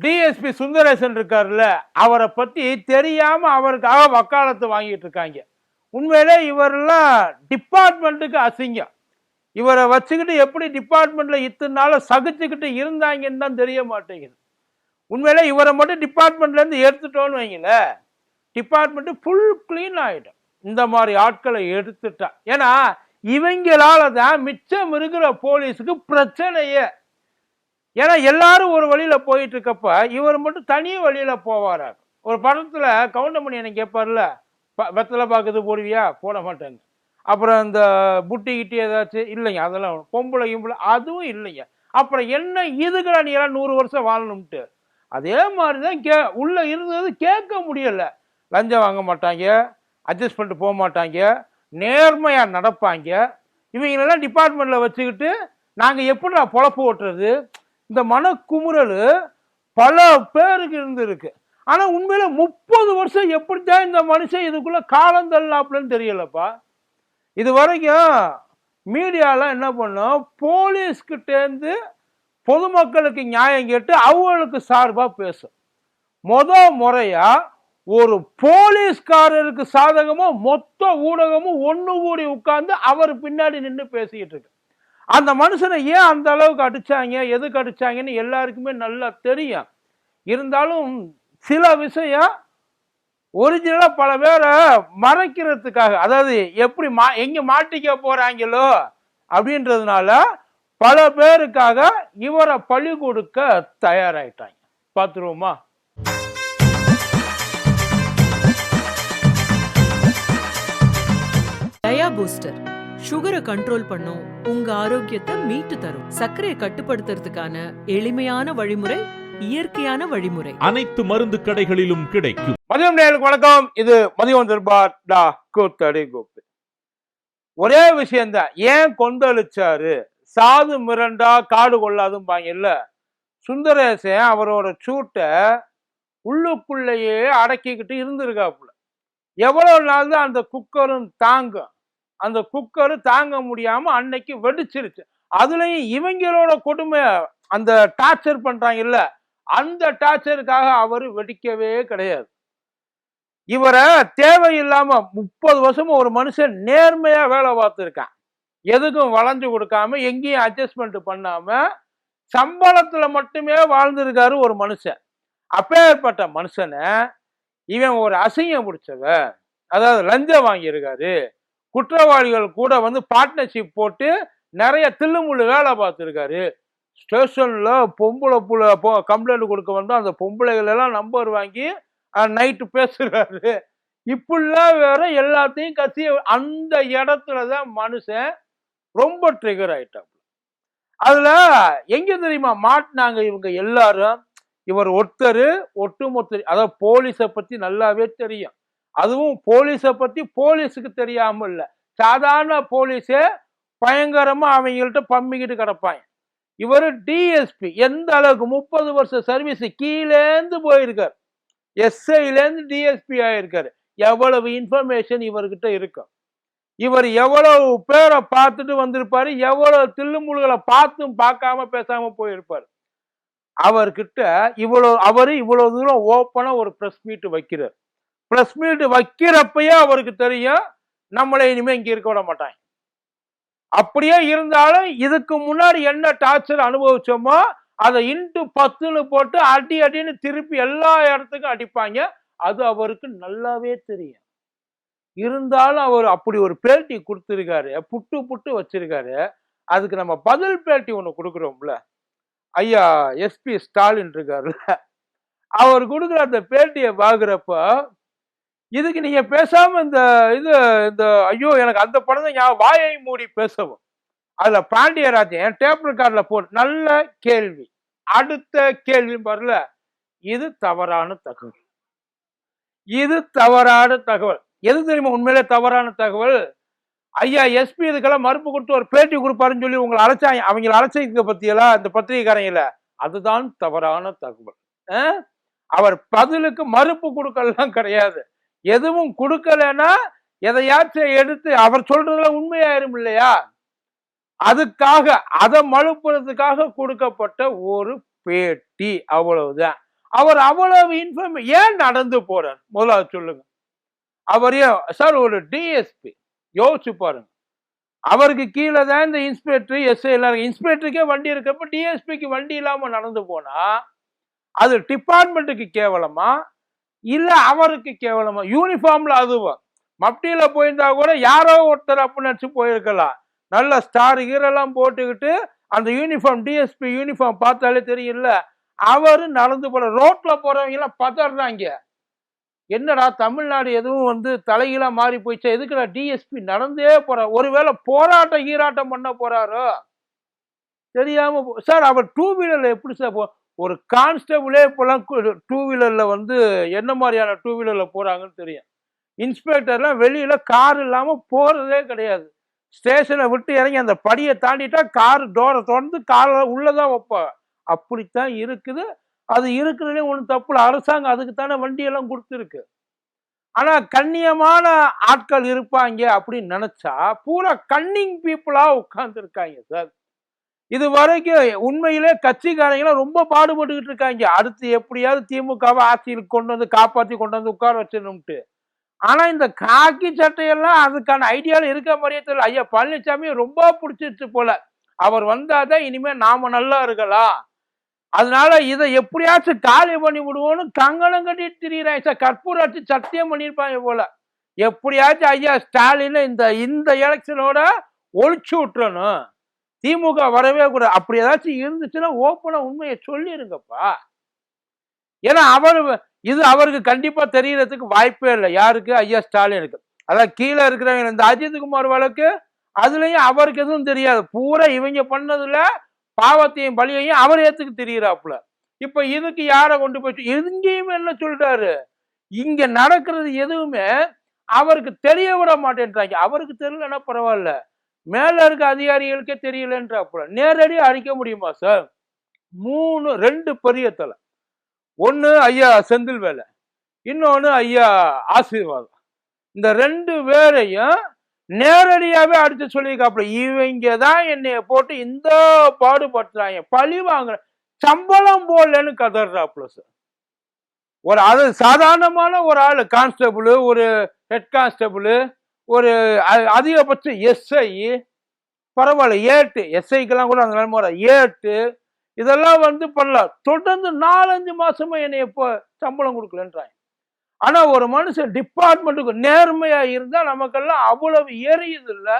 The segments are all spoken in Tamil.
டிஎஸ்பி சுந்தரேசன் இருக்காருல்ல அவரை பற்றி தெரியாமல் அவருக்காக வக்காலத்து வாங்கிட்டு இருக்காங்க. உண்மையிலே இவரெல்லாம் டிபார்ட்மெண்ட்டுக்கு அசிங்கம். இவரை வச்சுக்கிட்டு எப்படி டிபார்ட்மெண்ட்டில் இத்தனை நாளாக சகிச்சுக்கிட்டு இருந்தாங்கன்னு தான் தெரிய மாட்டேங்குது. உண்மையிலே இவரை மட்டும் டிபார்ட்மெண்ட்லேருந்து எடுத்துட்டோன்னு வைங்களேன் டிபார்ட்மெண்ட்டு ஃபுல் க்ளீன் ஆகிடும் இந்த மாதிரி ஆட்களை எடுத்துட்டா. ஏன்னா இவங்களால தான் மிச்சம் இருக்கிற போலீஸுக்கு பிரச்சனையே. ஏன்னா எல்லாரும் ஒரு வழியில் போயிட்டு இருக்கப்ப இவர் மட்டும் தனி வழியில் போவார் ஒரு படத்தில் கவுண்டமணி எனக்கு கேட்பார்ல ப- வெத்தலை பார்க்குது போடுவியா? போட மாட்டேங்க அப்புறம் இந்த புட்டி கிட்டி ஏதாச்சும் இல்லைங்க அதெல்லாம் பொம்பளை கிம்பளை அதுவும் இல்லைங்க. அப்புறம் என்ன இதுக்குடா நீ எல்லாம் நூறு வருஷம் வாழணும்ட்டு? அதே மாதிரி தான் கே உள்ளே இருந்தது கேட்க முடியலை. லஞ்சம் வாங்க மாட்டாங்க அட்ஜஸ்ட் பண்ணிட்டு போக மாட்டாங்க நேர்மையாக நடப்பாங்க. இவங்களெல்லாம் டிபார்ட்மெண்ட்டில் வச்சுக்கிட்டு நாங்கள் எப்படி நான் பொழப்பு ஓட்டுறது? இந்த மனக்குமுறல் பல பேருக்கு இருந்திருக்கு. ஆனால் உண்மையில முப்பது வருஷம் எப்படித்தான் இந்த மனுஷன் இதுக்குள்ளே காலம் தள்ளாப்லன்னு தெரியலப்பா. இது வரைக்கும் மீடியாலாம் என்ன பண்ணும்? போலீஸ்கிட்டேருந்து பொதுமக்களுக்கு நியாயம் கேட்டு அவங்களுக்கு சார்பாக பேசும். மொத முறையாக ஒரு போலீஸ்காரருக்கு சாதகமாக மொத்த ஊடகமும் ஒன்று கூடி உட்கார்ந்து அவர் பின்னாடி நின்று பேசிக்கிட்டு இருக்கு. அந்த மனுஷனை ஏன் அந்த அளவுக்கு அடித்தாங்க எதுக்கு அடித்தாங்கன்னு எல்லாருக்குமே நல்லா தெரியும். இருந்தாலும் சில விஷயம் ஒரிஜினலாக பல பேரை மறைக்கிறதுக்காக அதாவது எப்படி மா எங்கே மாட்டிக்க போகிறாங்களோ அப்படின்றதுனால பல பேருக்காக இவரை பழி கொடுக்க தயாராயிட்டாங்க. பார்த்துருவோமா? டயா பூஸ்டர் சுகரை கண்ட்ரோல் பண்ணும். உங்க ஆரோக்கியத்தை மீட்டு தரும். சர்க்கரையை கட்டுப்படுத்துறதுக்கான எளிமையான வழிமுறை இயற்கையான வழிமுறை. அனைத்து மருந்து கடைகளிலும் கிடைக்கும். மதியம் நேயர்களுக்கு வணக்கம். இது மதியம் திருபார் டா கூத்தடி கோப்பு ஒரே விஷயம்தான். ஏன் கொந்தளிச்சாரு? சாது மிரண்டா காடு கொள்ளாதும்பாங்க இல்ல சுந்தரேசன் அவரோட சூட்டை உள்ளுக்குள்ளேயே அடக்கிக்கிட்டு இருந்திருக்காப்புல. எவ்வளவு நாள் தான் அந்த குக்கரும் தாங்கும். அந்த குக்கரு தாங்க முடியாம அன்னைக்கு வெடிச்சிருச்சு. அதுலயும் இவங்களோட கொடுமை அந்த டார்ச்சர் பண்றாங்க இல்ல அந்த டார்ச்சருக்காக அவர் வெடிக்கவே கிடையாது. இவரை தேவையில்லாம முப்பது வருஷமா ஒரு மனுஷன் நேர்மையா வேலை பார்த்துருக்கான். எதுக்கும் வளைஞ்சு கொடுக்காம எங்கேயும் அட்ஜஸ்ட்மெண்ட் பண்ணாம சம்பளத்துல மட்டுமே வாழ்ந்திருக்காரு ஒரு மனுஷன். அப்பேற்பட்ட மனுஷனை இவன் ஒரு அசிங்கம் பிடிச்சவ அதாவது லஞ்சம் வாங்கியிருக்காரு. குற்றவாளிகள் கூட வந்து பார்ட்னர்ஷிப் போட்டு நிறைய தில்லுமுள்ளு வேலை பார்த்துருக்காரு. ஸ்டேஷனில் பொம்பளை புள்ள கம்ப்ளைண்ட் கொடுக்க வந்தா அந்த பொம்பளைகள் எல்லாம் நம்பர் வாங்கி நைட்டு பேசுகிறாரு இப்படிலாம் வேற எல்லாத்தையும் கசி அந்த இடத்துல தான் மனுஷன் ரொம்ப ட்ரிகர் ஆயிட்டான் அதுல எங்க தெரியுமா? மாட்டினாங்க இவங்க எல்லாரும் இவர் ஒருத்தர் ஒட்டுமொத்த அதாவது போலீஸை பத்தி நல்லாவே தெரியும். அதுவும் போலீஸை பற்றி போலீஸுக்கு தெரியாமல் இல்லை. சாதாரண போலீஸே பயங்கரமாக அவங்கள்ட்ட பம்மிக்கிட்டு கிடப்பாங்க. இவர் டிஎஸ்பி எந்த அளவுக்கு முப்பது வருஷம் சர்வீஸ் கீழேந்து போயிருக்கார். எஸ்ஐலேருந்து டிஎஸ்பி ஆயிருக்காரு. எவ்வளவு இன்ஃபர்மேஷன் இவர்கிட்ட இருக்கும் இவர் எவ்வளவு பேரை பார்த்துட்டு வந்திருப்பாரு எவ்வளவு தில்லுமுழுகளை பார்த்தும் பார்க்காம பேசாம போயிருப்பாரு. அவர்கிட்ட இவ்வளோ அவர் இவ்வளோ தூரம் ஓப்பனாக ஒரு ப்ரெஸ் மீட் வைக்கிறார். ப்ளஸ் மீட் வைக்கிறப்பயே அவருக்கு தெரியும் நம்மளை இனிமே இங்கே இருக்க விட மாட்டாங்க. அப்படியே இருந்தாலும் இதுக்கு முன்னாடி என்ன டார்ச்சர் அனுபவிச்சோமோ அதை இன்ட்டு பத்துன்னு போட்டு அடி அடின்னு திருப்பி எல்லா இடத்துக்கும் அடிப்பாங்க. அது அவருக்கு நல்லாவே தெரியும். இருந்தாலும் அவர் அப்படி ஒரு பேட்டி கொடுத்துருக்காரு. புட்டு புட்டு வச்சிருக்காரு. அதுக்கு நம்ம பதில் பேட்டி ஒன்று கொடுக்குறோம்ல. ஐயா எஸ்பி ஸ்டாலின் இருக்காருல்ல. அவர் கொடுக்குற அந்த பேட்டியை பார்க்குறப்ப இதுக்கு நீங்க பேசாம இந்த இது இந்த ஐயோ எனக்கு அந்த படம் தான் வாயை மூடி பேசவும். அதுல பாண்டியராஜன் டேப் ரெக்கார்ட்ல போட்டு நல்ல கேள்வி. அடுத்த கேள்வி பாருல இது தவறான தகவல். இது தவறான தகவல். எது தெரியுமா உண்மையிலே தவறான தகவல்? ஐயா எஸ்பி இதுக்கெல்லாம் மறுப்பு கொடுத்து ஒரு பேட்டி கொடுப்பாருன்னு சொல்லி உங்களை அழைச்சா அவங்கள அழைச்சிக்க பத்தியெல்லாம் இந்த பத்திரிகைக்காரங்கள? அதுதான் தவறான தகவல். அவர் பதிலுக்கு மறுப்பு கொடுக்கலாம் கிடையாது. எதுவும் கொடுக்கலன்னா எதையாச்சும் எடுத்து அவர் சொல்றதுல உண்மையாயிரும் இல்லையா? அதுக்காக அதை மழுப்புறதுக்காக கொடுக்கப்பட்ட ஒரு பேட்டி அவ்வளவுதான். அவர் அவ்வளவு இன்ஃபர்ம் ஏன் நடந்து போறார்? முதலாவது சொல்லுங்க. அவர் சார் ஒரு டிஎஸ்பி யோசிச்சு பாருங்க. அவருக்கு கீழே தான் இந்த இன்ஸ்பெக்டர் எஸ்ஐ எல்லாரும் இன்ஸ்பெக்டருக்கே வண்டி இருக்கப்ப டிஎஸ்பிக்கு வண்டி இல்லாமல் நடந்து போனா அது டிபார்ட்மெண்ட்டுக்கு கேவலமா? இல்லை அவருக்கு கேவலமா யூனிஃபார்ம்ல அதுவும். மப்டியில போயிருந்தா கூட யாரோ ஒருத்தர் அப்படின்னு நினைச்சு போயிருக்கலாம் நல்ல ஸ்டார் ஹீரெல்லாம் போட்டுக்கிட்டு அந்த யூனிஃபார்ம் டிஎஸ்பி யூனிஃபார்ம் பார்த்தாலே தெரியல அவரு நடந்து போற ரோட்ல போறவங்க எல்லாம் பதறாங்க. என்னடா தமிழ்நாடு எதுவும் வந்து தலைகீழா மாறி போயிடுச்சா? எதுக்குடா டிஎஸ்பி நடந்தே போற ஒருவேளை போராட்டம் ஈராட்டம் பண்ண போறாரோ? தெரியாம சார் அவர் டூ வீலர்ல எப்படி சார் போ ஒரு கான்ஸ்டபுளே இப்போலாம் டூ வீலரில் வந்து என்ன மாதிரியான டூ வீலரில் போகிறாங்கன்னு தெரியும். இன்ஸ்பெக்டர்லாம் வெளியில் கார் இல்லாமல் போகிறதே கிடையாது. ஸ்டேஷனை விட்டு இறங்கி அந்த படியை தாண்டிட்டா கார் டோரை திறந்து காரை உள்ளதான் வைப்பாங்க. அப்படித்தான் இருக்குது. அது இருக்கிறதே ஒன்றும் தப்பு இல்லை. அரசாங்கம் அதுக்கு தானே வண்டியெல்லாம் கொடுத்துருக்கு. ஆனால் கண்ணியமான ஆட்கள் இருப்பாங்க அப்படின்னு நினச்சா பூரா கன்னிங் பீப்புளாக உட்காந்துருக்காங்க சார். இது வரைக்கும் உண்மையிலே கட்சிக்காரங்களாம் ரொம்ப பாடுபட்டுக்கிட்டு இருக்காங்க. அடுத்து எப்படியாவது திமுகவை ஆட்சியில் கொண்டு வந்து காப்பாற்றி கொண்டு வந்து உட்கார வச்சிடணும்ட்டு. ஆனால் இந்த காக்கி சட்டையெல்லாம் அதுக்கான ஐடியாவில் இருக்க மாதிரியே தெரியல. ஐயா பழனிசாமி ரொம்ப பிடிச்சிருச்சு போல. அவர் வந்தால் தான் இனிமேல் நாம் நல்லா இருக்கலாம். அதனால இதை எப்படியாச்சும் காலி பண்ணி விடுவோம்னு கங்கணம் கட்டிட்டு திரியிறாங்க. சார் கற்பூராட்சி சத்தியம் பண்ணியிருப்பாங்க போல. எப்படியாச்சும் ஐயா ஸ்டாலின் இந்த இந்த எலெக்ஷனோட ஒழிச்சு விட்டுறணும். திமுக வரவே கூடாது. அப்படி ஏதாச்சும் இருந்துச்சுன்னா ஓப்பனா உண்மையை சொல்லிருங்கப்பா. ஏன்னா அவர் இது அவருக்கு கண்டிப்பா தெரியறதுக்கு வாய்ப்பே இல்லை. யாருக்கு? ஐயா ஸ்டாலினுக்கு. அதான் கீழே இருக்கிறவங்க இந்த அஜித்குமார் வழக்கு அதுலயும் அவருக்கு எதுவும் தெரியாது. பூரா இவங்க பண்ணதுல பாவத்தையும் பலியையும் அவர் ஏத்துக்கு தெரியிறாப்புல. இப்ப இதுக்கு யாரை கொண்டு போய் எங்கேயுமே என்ன சொல்றாரு? இங்க நடக்கிறது எதுவுமே அவருக்கு தெரிய விட மாட்டேன்றாங்க. அவருக்கு தெரியலன்னா பரவாயில்ல. மேல இருக்க அதிகாரிகளுக்கே தெரியலன்றாப்புல. நேரடியாக அழிக்க முடியுமா சார் மூணு ரெண்டு பெரிய தலை. ஐயா செந்தில் வேலை இன்னொன்று ஐயா ஆசீர்வாதம் இந்த ரெண்டு பேரையும் நேரடியாகவே அடித்து சொல்லியிருக்காப்புல. இவங்க தான் என்னைய போட்டு இந்த பாடுபடுத்துறாங்க. பழி வாங்குற சம்பளம் போடலன்னு கதறாப்புல சார் ஒரு அது சாதாரணமான ஒரு ஆள் கான்ஸ்டபுள் ஒரு ஹெட் கான்ஸ்டபுள் ஒரு அ- அதிகபட்சம் எஸ்ஐ பரவாயில்ல ஏட்டு. எஸ்ஐக்கெல்லாம் கூட அந்த நிலைமை ஏட்டு இதெல்லாம் வந்து பண்ணலாம் தொடர்ந்து நாலஞ்சு மாசமா என்னை எப்போ சம்பளம் கொடுக்கலன்றாங்க. ஆனா ஒரு மனுஷன் டிபார்ட்மெண்ட்டுக்கு நேர்மையா இருந்தா நமக்கெல்லாம் அவ்வளவு எரியுது இல்லை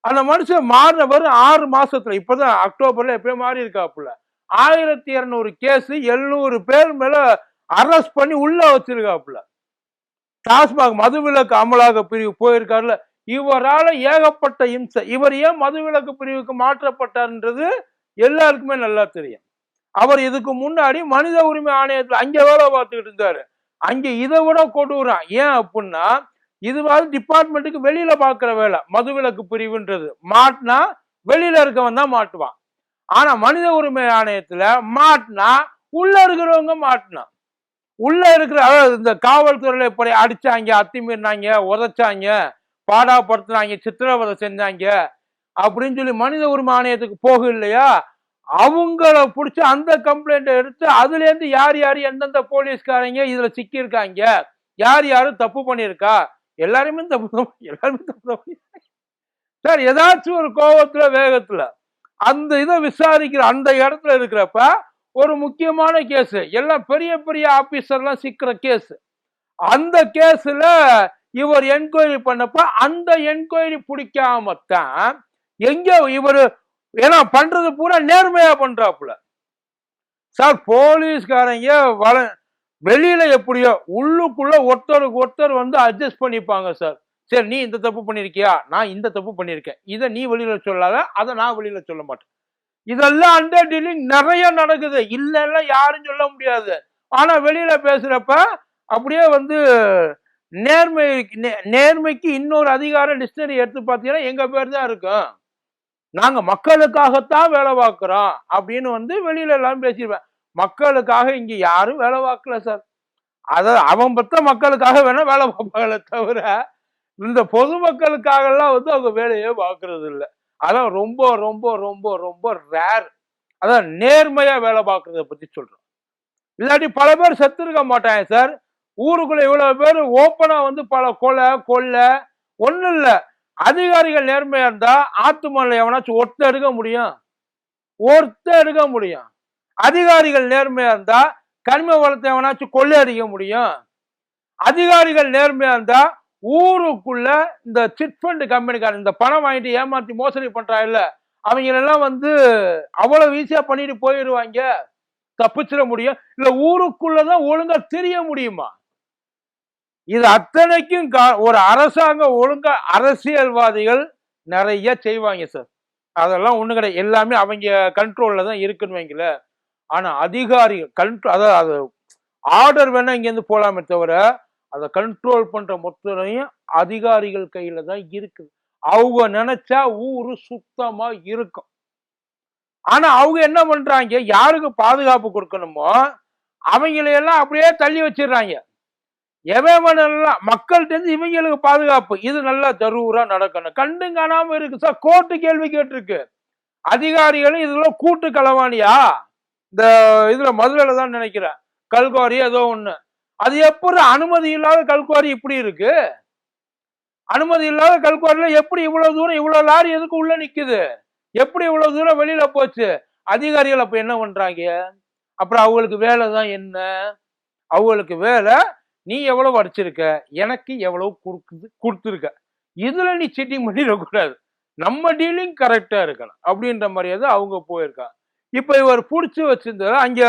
அந்த மனுஷன் மாறினவர் ஆறு மாசத்துல. இப்பதான் அக்டோபர்ல எப்பயும் மாறி இருக்காப்புல. ஆயிரத்தி இருநூறு கேஸ் எழுநூறு பேர் மேல அரெஸ்ட் பண்ணி உள்ள வச்சிருக்காப்புல. டாஸ்மாக் மதுவிலக்கு அமலாக பிரிவு போயிருக்காருல இவரால ஏகப்பட்ட இம்சை இவர் ஏன் மதுவிலக்கு பிரிவுக்கு மாற்றப்பட்டார்ன்றது எல்லாருக்குமே நல்லா தெரியும். அவர் இதுக்கு முன்னாடி மனித உரிமை ஆணையத்தில் அங்கே வேலை பார்த்துக்கிட்டு இருந்தாரு. அங்கே இதை விட கொடூரம். ஏன் அப்படின்னா இதுவாது டிபார்ட்மெண்ட்டுக்கு வெளியில பாக்குற வேலை மதுவிலக்கு பிரிவுன்றது. மாட்டினா வெளியில இருக்கவன் தான் மாட்டுவான். ஆனா மனித உரிமை ஆணையத்துல மாட்டினா உள்ள இருக்கிறவங்க மாட்டினான் உள்ள இருக்கிற இந்த காவல்துறையில இப்படி அடிச்சாங்க அத்திமீறினாங்க உதைச்சாங்க பாடாப்படுத்தினாங்க சித்திரவதை செஞ்சாங்க அப்படின்னு சொல்லி மனித உரிமை ஆணையத்துக்கு போக இல்லையா அவங்கள பிடிச்சி அந்த கம்ப்ளைண்ட் எடுத்து அதுல இருந்து யார் யார் எந்தெந்த போலீஸ்காரங்க இதுல சிக்கியிருக்காங்க யார் யாரும் தப்பு பண்ணியிருக்கா? எல்லாருமே தப்பு எல்லாருமே தப்பு தான் சார் ஏதாச்சும் ஒரு கோவத்துல வேகத்துல அந்த இதை விசாரிக்கிற அந்த இடத்துல இருக்கிறப்ப ஒரு முக்கியமான கேஸ். எல்லாம் பெரிய பெரிய ஆபீசர்லாம் சிக்கிற கேஸ். அந்த கேஸ்ல இவர் என்கொயரி பண்ணப்ப அந்த என்கொயரி பிடிக்காமத்தான் எங்க இவர் ஏன்னா பண்றது பூரா நேர்மையா பண்றாப்புல. சார் போலீஸ்காரங்க வள வெளியில எப்படியோ உள்ளுக்குள்ள ஒருத்தருக்கு ஒருத்தர் வந்து அட்ஜஸ்ட் பண்ணிப்பாங்க சார். சரி நீ இந்த தப்பு பண்ணியிருக்கியா? நான் இந்த தப்பு பண்ணியிருக்கேன். இதை நீ வெளியில சொல்லாத அதை நான் வெளியில சொல்ல மாட்டேன். இதெல்லாம் அண்டர் டீலிங் நிறைய நடக்குது. இல்லைன்னா யாரும் சொல்ல முடியாது. ஆனா வெளியில பேசுறப்ப அப்படியே வந்து நேர்மை நே- நேர்மைக்கு இன்னொரு அதிகார டிக்ஷனரி எடுத்து பார்த்தீங்கன்னா எங்க பேர் தான் இருக்கும். நாங்க மக்களுக்காகத்தான் வேலை பார்க்குறோம் அப்படின்னு வந்து வெளியில எல்லாம் பேசிடுவேன். மக்களுக்காக இங்க யாரும் வேலை பார்க்கல சார். அதாவது அவன் பத்த மக்களுக்காக வேணா வேலை பார்ப்பாங்களே தவிர இந்த பொதுமக்களுக்காகலாம் வந்து அவங்க வேலையே பார்க்கறது இல்லை அதான் ரொம்ப ரொம்ப ரொம்ப ரொம்ப ரேர் அதான் நேர்மையா வேலை பார்க்கறத பத்தி சொல்றோம். இல்லாட்டி பல பேர் செத்து இருக்க மாட்டாங்க சார் ஊருக்குள்ள இவ்வளவு பேர் ஓப்பனா வந்து பல கொலை கொள்ளை ஒன்றும் இல்லை. அதிகாரிகள் நேர்மையா இருந்தா ஆத்துமல்ல எவனாச்சும் ஒருத்த எடுக்க முடியும். ஒருத்த எடுக்க முடியும். அதிகாரிகள் நேர்மையா இருந்தா கனிம வளத்தை எவனாச்சும் கொள்ளை அடிக்க முடியும். அதிகாரிகள் நேர்மையா இருந்தா ஊருக்குள்ள இந்த சிட் ஃபண்ட் கம்பெனிக்காரன் இந்த பணம் வாங்கிட்டு ஏமாத்தி மோசடி பண்றா இல்ல அவங்களெல்லாம் வந்து அவ்வளவு ஈஸியா பண்ணிட்டு போயிடுவாங்க. தப்பிச்சிட முடியும். இல்ல ஊருக்குள்ளதான் ஒழுங்கா தெரிய முடியுமா? இது அத்தனைக்கும் கா- ஒரு அரசாங்கம் ஒழுங்கா அரசியல்வாதிகள் நிறைய செய்வாங்க சார் அதெல்லாம் ஒண்ணு கிடையாது. எல்லாமே அவங்க கண்ட்ரோல்ல தான் இருக்குன்னு வைங்களேன். ஆனா அதிகாரிகள் கண்ட்ரோல் அதாவது அது ஆர்டர் வேணா இங்க இருந்து போலாமே தவிர அதை கண்ட்ரோல் பண்ற மொத்தத்தையும் அதிகாரிகள் கையில தான் இருக்குது. அவங்க நினைச்சா ஊரு சுத்தமா இருக்கும். ஆனா அவங்க என்ன பண்றாங்க? யாருக்கு பாதுகாப்பு கொடுக்கணுமோ அவங்களையெல்லாம் அப்படியே தள்ளி வச்சிடுறாங்க. எவன் எல்லாம் மக்கள்கிட்ட இருந்து இவங்களுக்கு பாதுகாப்பு. இது நல்லா ஜரூரா நடக்கணும். கண்டு காணாம இருக்கு. சார் கோர்ட்டு கேள்வி கேட்டிருக்கு. அதிகாரிகளும் இதெல்லாம் கூட்டு களவாணியா இந்த இதுல மதுரையில தான் நினைக்கிறேன். கல்குவாரி ஏதோ ஒண்ணு. அது எப்படி அனுமதி இல்லாத கல்குவாரி இப்படி இருக்கு? அனுமதி இல்லாத கல்குவாரியில எப்படி இவ்வளவு தூரம் இவ்வளவு லாரி எதுக்கு உள்ள நிக்குது? எப்படி இவ்வளவு தூரம் வெளியில போச்சு? அதிகாரிகள் அப்ப என்ன பண்றாங்க? அப்புறம் அவங்களுக்கு வேலை தான் என்ன? அவங்களுக்கு வேலை நீ எவ்வளவு அடிச்சிருக்க எனக்கு எவ்வளவு கொடுக்குது கொடுத்துருக்க. இதுல நீ சீட்டிங் பண்ணிடக்கூடாது. நம்ம டீலிங் கரெக்டா இருக்கணும். அப்படின்ற மாதிரியே தான் அவங்க போயிருக்காங்க. இப்ப இவர் பிடிச்சி வச்சிருந்தாரு அங்க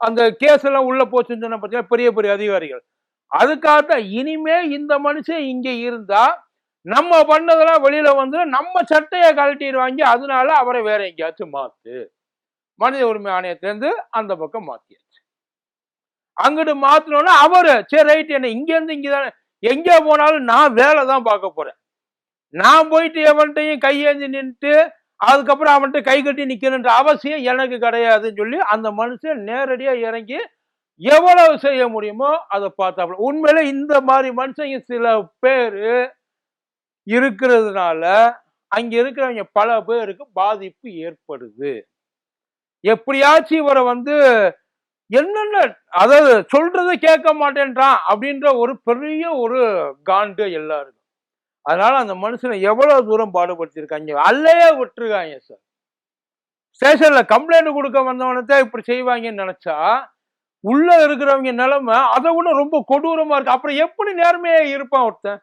அந்த கேஸ் எல்லாம் உள்ள போச்சுன்னு சொன்ன பார்த்தீங்கன்னா பெரிய பெரிய அதிகாரிகள். அதுக்காகத்தான் இனிமே இந்த மனுஷன் இங்க இருந்தா நம்ம பண்ணதெல்லாம் வெளியில வந்து நம்ம சட்டையை கழட்டிடுவாங்க அதனால அவரை வேற எங்கேயாச்சும் மாத்து. மனித உரிமை ஆணையத்திலேருந்து அந்த பக்கம் மாத்தியாச்சு. அங்கிட்டு மாத்தினோன்னா அவரு சரி ரைட் என்ன இங்க இருந்து இங்கதானே எங்க போனாலும் நான் வேலை தான் பார்க்க போறேன். நான் போயிட்டு எவன்கிட்டையும் கையேந்தி நின்றுட்டு அதுக்கப்புறம் அவன்கிட்ட கை கட்டி நிற்கணுன்ற அவசியம் எனக்கு கிடையாதுன்னு சொல்லி அந்த மனுஷன் நேரடியாக இறங்கி எவ்வளவு செய்ய முடியுமோ அதை பார்த்தாப்புல. உண்மையில இந்த மாதிரி மனுஷங்க சில பேர் இருக்கிறதுனால அங்கே இருக்கிறவங்க பல பேருக்கு பாதிப்பு ஏற்படுது. எப்படியாச்சும் இவரை வந்து என்னென்ன அதாவது சொல்றதை கேட்க மாட்டேன்றான் அப்படின்ற ஒரு பெரிய ஒரு காண்டு எல்லாருக்கும் அதனால அந்த மனுஷனை எவ்வளவு தூரம் பாடுபடுத்திருக்காங்க அல்லையே விட்டுருக்காங்க சார் ஸ்டேஷன்ல கம்ப்ளைண்ட் கொடுக்க வந்தவனத்தான் இப்படி செய்வாங்கன்னு நினைச்சா உள்ள இருக்கிறவங்க நிலைமை அதை விட ரொம்ப கொடூரமா இருக்கு. அப்புறம் எப்படி நேர்மையா இருப்பான் ஒருத்தன்?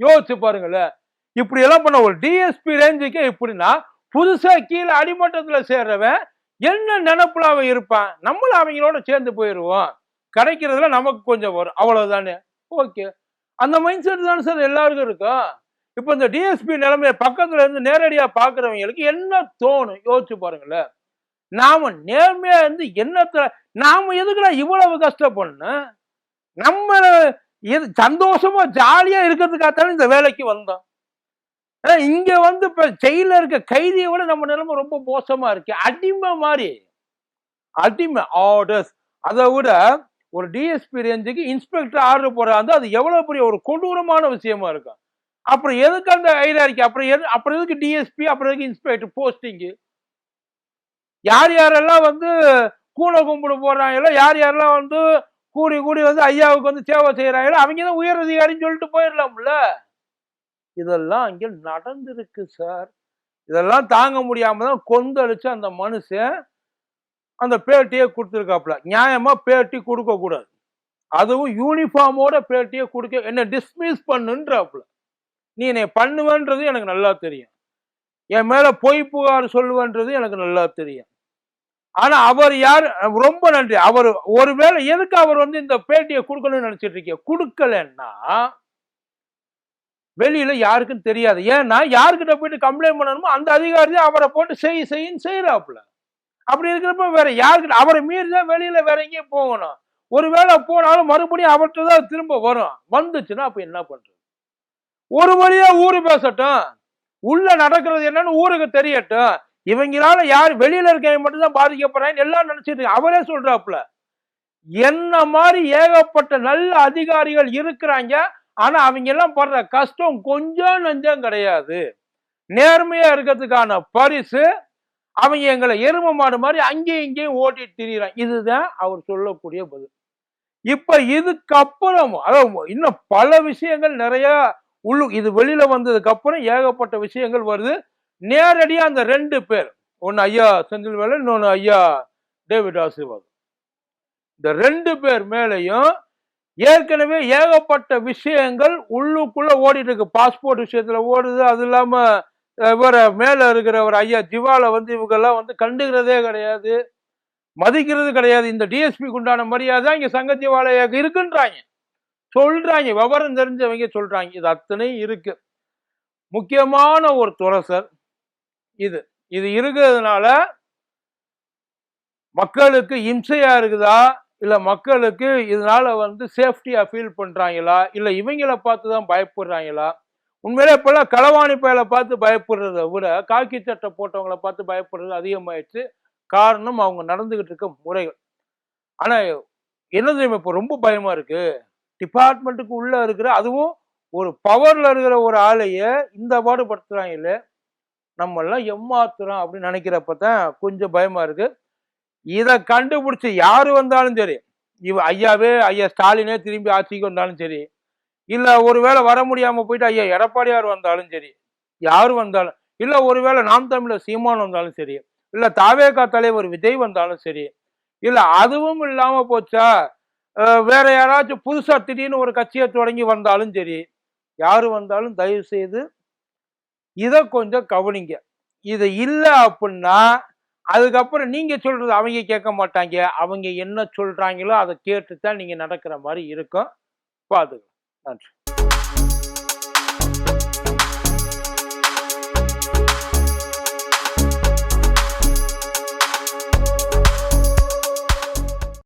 யோசிச்சு பாருங்களேன். இப்படி எல்லாம் பண்ண ஒரு டிஎஸ்பி ரேஞ்சுக்கே இப்படின்னா புதுசா கீழே அடிமட்டத்துல சேர்றவன் என்ன நினைப்புல அவன் இருப்பான்? நம்மளும் அவங்களோட சேர்ந்து போயிடுவோம் கிடைக்கிறதுல நமக்கு கொஞ்சம் வரும். அவ்வளவுதானே? ஓகே அந்த மைண்ட் செட் தானே சார் எல்லாருக்கும் இருக்கும் இப்போ இந்த டிஎஸ்பி நிலைமைய பக்கத்துல இருந்து நேரடியாக பார்க்குறவங்களுக்கு என்ன தோணும்? யோசிச்சு பாருங்களேன். நாம நேர்மையா இருந்து என்னத்த நாம எதுக்குடா இவ்வளவு கஷ்டப்படணும்? நம்ம இது சந்தோஷமா ஜாலியா இருக்கிறதுக்காகத்தானே இந்த வேலைக்கு வந்தோம். ஏன்னா இங்க வந்து இப்ப ஜெயில இருக்க கைதியை விட நம்ம நிலைமை ரொம்ப மோசமா இருக்கு. அடிமை மாதிரி. அடிமை ஆர்டர்ஸ் அதை விட ஒரு டிஎஸ்பி ரேஞ்சுக்கு இன்ஸ்பெக்டர் ஆர்டர் போடுறாங்க. அது எவ்வளவு பெரிய ஒரு கொடூரமான விஷயமா இருக்கும். அப்புறம் எதுக்கு அந்த ஐராரிக்கு அப்புறம் எது அப்புறம் எதுக்கு டிஎஸ்பி அப்புறம் எதுக்கு இன்ஸ்பெக்டர் போஸ்டிங்கு யார் யாரெல்லாம் வந்து கூனை கும்பிடு போடுறாங்களோ யார் யாரெல்லாம் வந்து கூடி கூடி வந்து ஐயாவுக்கு வந்து சேவை செய்யறாங்களோ அவங்க தான் உயர் அதிகாரின்னு சொல்லிட்டு போயிடலாம்ல. இதெல்லாம் அங்க நடந்திருக்கு சார் இதெல்லாம் தாங்க முடியாம தான் கொந்தளிச்சு அந்த மனுஷன் அந்த பேட்டியை கொடுத்துருக்காப்புல. நியாயமா பேட்டி கொடுக்க கூடாது. அதுவும் யூனிஃபார்மோட பேட்டியை கொடுக்க என்ன டிஸ்மிஸ் பண்ணுன்றாப்புல. நீ என்னை பண்ணுவேன்றது எனக்கு நல்லா தெரியும். என் மேல பொய் புகார் சொல்லுவேன்றது எனக்கு நல்லா தெரியும். ஆனா அவர் யார் ரொம்ப நன்றி. அவர் ஒருவேளை எதுக்கு அவர் வந்து இந்த பேட்டியை கொடுக்கணும்னு நினைச்சிட்டு இருக்கீங்க? கொடுக்கலன்னா வெளியில யாருக்கும் தெரியாது. ஏன்னா யாருக்கிட்ட போயிட்டு கம்ப்ளைண்ட் பண்ணணுமோ அந்த அதிகாரி அவரை போட்டு செய் செய்யின்னு செய்யறாப்புல அப்படி இருக்கிறப்ப வேற யாருக்கிட்ட அவரை மீறி தான் வெளியில வேற எங்கேயும் போகணும். ஒருவேளை போனாலும் மறுபடியும் அவர்கிட்ட தான் திரும்ப வரும். வந்துச்சுன்னா அப்ப என்ன பண்றது? ஒரு வழியா ஊரு பேசட்டும். உள்ள நடக்கிறது என்னன்னு ஊருக்கு தெரியட்டும். இவங்களால யார் வெளியில இருக்கவங்க மட்டும்தான் பாதிக்கப்படுறாங்க எல்லாம் நினைச்சிட்டு இருக்காங்க. அவரே சொல்றாப்புல. என்ன மாதிரி ஏகப்பட்ட நல்ல அதிகாரிகள் இருக்கிறாங்க. ஆனா அவங்க எல்லாம் படுற கஷ்டம் கொஞ்சம் நஞ்சம் கிடையாது. நேர்மையா இருக்கிறதுக்கான பரிசு அவங்க எங்களை எரும மாடு மாதிரி அங்கேயும் இங்கேயும் ஓட்டிட்டு திரியிறான் இதுதான் அவர் சொல்லக்கூடிய பதில். இப்ப இதுக்கப்புறம் அதாவது இன்னும் பல விஷயங்கள் நிறைய உள்ளு இது வெளியில வந்ததுக்கு அப்புறம் ஏகப்பட்ட விஷயங்கள் வருது. நேரடியா அந்த ரெண்டு பேர் ஒன்னு ஐயா செந்தில் வேலை இன்னொன்னு ஐயா டேவிட் ஆசீர்வாத். இந்த ரெண்டு பேர் மேலையும் ஏற்கனவே ஏகப்பட்ட விஷயங்கள் உள்ளுக்குள்ள ஓடிட்டு இருக்கு. பாஸ்போர்ட் விஷயத்துல ஓடுது. அது இல்லாம வேறு மேலே இருக்கிற ஒரு ஐயா ஜிவால வந்து இவங்கெல்லாம் வந்து கண்டுக்கிறதே கிடையாது மதிக்கிறது கிடையாது. இந்த டிஎஸ்பிக்கு உண்டான மரியாதை இங்கே சங்க ஜிவாலயாக்கு இருக்குன்றாங்க. சொல்கிறாங்க விவரம் தெரிஞ்சவங்க சொல்கிறாங்க இது அத்தனை இருக்கு. முக்கியமான ஒரு துறை இது. இது இருக்கிறதுனால மக்களுக்கு இம்சையா இருக்குதா? இல்லை மக்களுக்கு இதனால வந்து சேஃப்டியாக ஃபீல் பண்ணுறாங்களா இல்லை இவங்கள பார்த்து தான் பயப்படுறாங்களா? உண்மையிலே இப்பெல்லாம் களவாணி பயலை பார்த்து பயப்படுறத விட காக்கி சட்டை போட்டவங்கள பார்த்து பயப்படுறது அதிகமாயிடுச்சு. காரணம் அவங்க நடந்துகிட்டு இருக்க முறைகள். ஆனால் என்ன தெரியுமா இப்போ ரொம்ப பயமாக இருக்கு. டிபார்ட்மெண்ட்டுக்கு உள்ளே இருக்கிற அதுவும் ஒரு பவரில் இருக்கிற ஒரு ஆளைய இந்த பாடுபடுத்துகிறாங்க இல்லை நம்மெல்லாம் எம்மாத்துறோம் அப்படின்னு நினைக்கிறப்ப தான் கொஞ்சம் பயமாக இருக்குது இதை கண்டுபிடிச்சி யார் வந்தாலும் சரி இவ ஐயாவே ஐயா ஸ்டாலினே திரும்பி ஆட்சிக்கு வந்தாலும் சரி இல்லை ஒருவேளை வர முடியாமல் போயிட்டு ஐயா எடப்பாடியார் வந்தாலும் சரி யார் வந்தாலும் இல்லை ஒருவேளை நாம் தமிழர் சீமான் வந்தாலும் சரி இல்லை தாவேகா தலைவர் விஜய் வந்தாலும் சரி இல்லை அதுவும் இல்லாமல் போச்சா வேற யாராச்சும் புதுசாக திடீர்னு ஒரு கட்சியை தொடங்கி வந்தாலும் சரி யார் வந்தாலும் தயவு செய்து இதை கொஞ்சம் கவனிங்க. இது இல்லை அப்படின்னா அதுக்கப்புறம் நீங்கள் சொல்கிறது அவங்க கேட்க மாட்டாங்க அவங்க என்ன சொல்கிறாங்களோ அதை கேட்டு தான் நீங்கள் நடக்கிற மாதிரி இருக்கும். பாத்துக்கலாம் நன்றி